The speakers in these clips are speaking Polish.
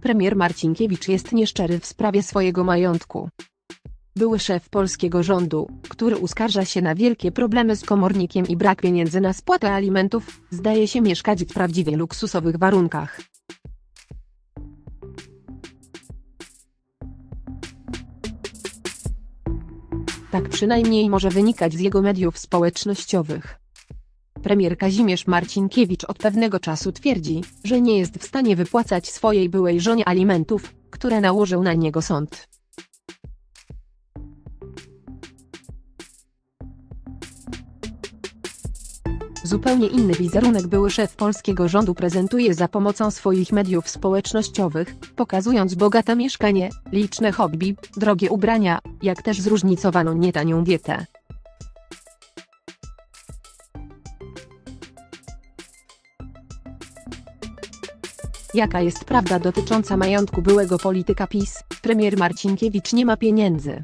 Premier Marcinkiewicz jest nieszczery w sprawie swojego majątku. Były szef polskiego rządu, który uskarża się na wielkie problemy z komornikiem i brak pieniędzy na spłatę alimentów, zdaje się mieszkać w prawdziwie luksusowych warunkach. Tak przynajmniej może wynikać z jego mediów społecznościowych. Premier Kazimierz Marcinkiewicz od pewnego czasu twierdzi, że nie jest w stanie wypłacać swojej byłej żonie alimentów, które nałożył na niego sąd. Zupełnie inny wizerunek były szef polskiego rządu prezentuje za pomocą swoich mediów społecznościowych, pokazując bogate mieszkanie, liczne hobby, drogie ubrania, jak też zróżnicowaną nietanią dietę. Jaka jest prawda dotycząca majątku byłego polityka PiS? Premier Marcinkiewicz nie ma pieniędzy.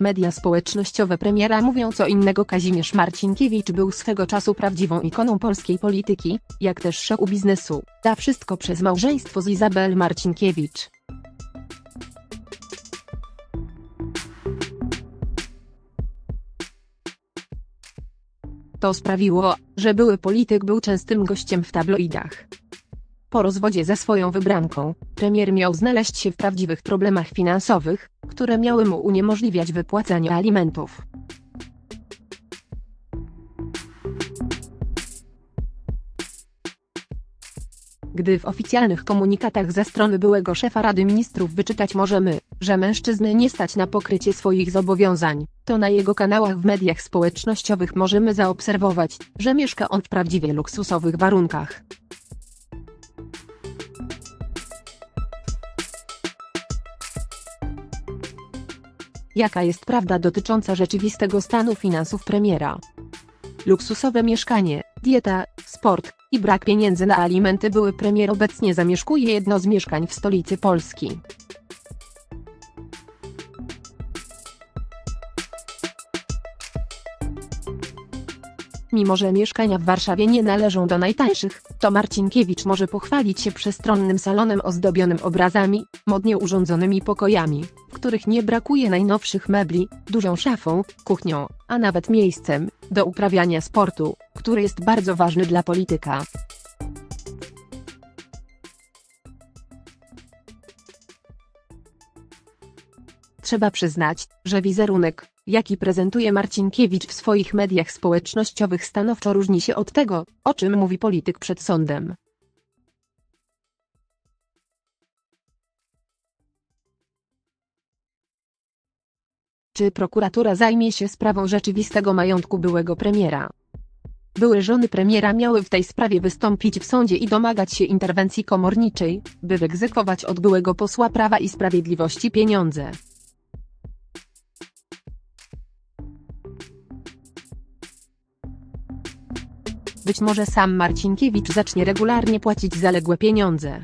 Media społecznościowe premiera mówią co innego Kazimierz Marcinkiewicz był swego czasu prawdziwą ikoną polskiej polityki, jak też show biznesu, da wszystko przez małżeństwo z Izabel Marcinkiewicz. To sprawiło, że były polityk był częstym gościem w tabloidach. Po rozwodzie ze swoją wybranką, premier miał znaleźć się w prawdziwych problemach finansowych, które miały mu uniemożliwiać wypłacanie alimentów. Gdy w oficjalnych komunikatach ze strony byłego szefa Rady Ministrów wyczytać możemy, że mężczyzny nie stać na pokrycie swoich zobowiązań, to na jego kanałach w mediach społecznościowych możemy zaobserwować, że mieszka on w prawdziwie luksusowych warunkach. Jaka jest prawda dotycząca rzeczywistego stanu finansów premiera? Luksusowe mieszkanie, dieta, sport i brak pieniędzy na alimenty były premier obecnie zamieszkuje jedno z mieszkań w stolicy Polski. Mimo że mieszkania w Warszawie nie należą do najtańszych, to Marcinkiewicz może pochwalić się przestronnym salonem ozdobionym obrazami, modnie urządzonymi pokojami, w których nie brakuje najnowszych mebli, dużą szafą, kuchnią, a nawet miejscem do uprawiania sportu, który jest bardzo ważny dla polityka. Trzeba przyznać, że wizerunek, jaki prezentuje Marcinkiewicz w swoich mediach społecznościowych stanowczo różni się od tego, o czym mówi polityk przed sądem. Czy prokuratura zajmie się sprawą rzeczywistego majątku byłego premiera? Były żony premiera miały w tej sprawie wystąpić w sądzie i domagać się interwencji komorniczej, by wyegzekwować od byłego posła Prawa i Sprawiedliwości pieniądze. Być może sam Marcinkiewicz zacznie regularnie płacić zaległe pieniądze.